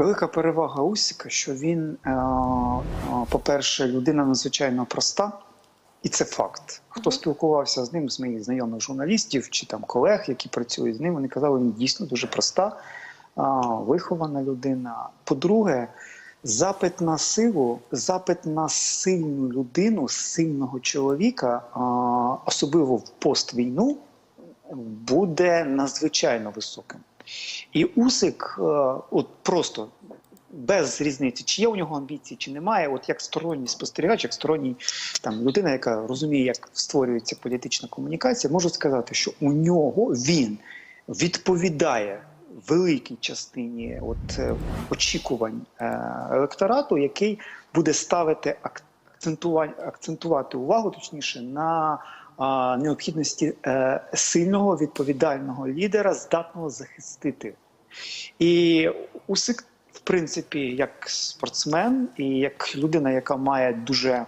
Велика перевага Усіка, що він, е, е, по-перше, людина надзвичайно проста, і це факт. Хто спілкувався з ним, з моїх знайомих журналістів чи там колег, які працюють з ним, вони казали, він дійсно дуже проста, е, вихована людина. По-друге, запит на силу, запит на сильну людину, сильного чоловіка, особливо в поствійну, буде надзвичайно високим. І Усик, е, от просто без різниці, чи є у нього амбіції, чи немає, от як сторонній спостерігач, як сторонній там людина, яка розуміє, як створюється політична комунікація, можу сказати, що у нього він відповідає великій частині от, е, очікувань е, електорату, який буде ставити акцентувати, увагу, точніше, на необхідності е, сильного відповідального лідера, здатного захистити. І Усик, в принципі, як спортсмен і як людина, яка має дуже е,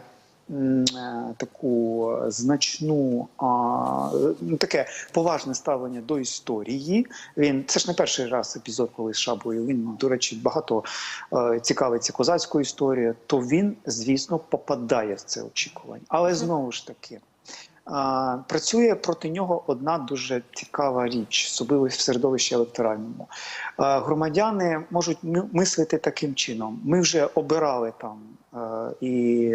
таку значну а, ну, таке поважне ставлення до історії. Він це ж не перший раз епізод, коли з шаблею. Він, до речі, багато е, цікавиться козацькою історією. То він, звісно, попадає в це очікування. Але знову ж таки. Працює проти нього одна дуже цікава річ, особливо в середовищі електоральному. Громадяни можуть мислити таким чином. Ми вже обирали там е, і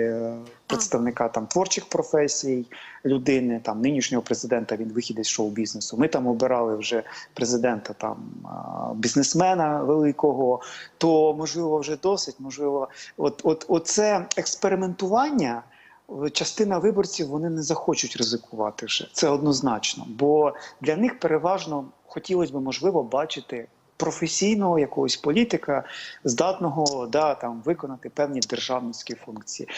представника там творчих професій людини, там нинішнього президента, він вихідець шоу-бізнесу. Ми там обирали вже президента там бізнесмена великого. То можливо вже досить. Можливо, от, от, оце експериментування частина виборців вони не захочуть ризикувати вже. Це однозначно. Бо для них переважно хотілося б, можливо, бачити професійного якогось політика, здатного да, там, виконати певні державницькі функції.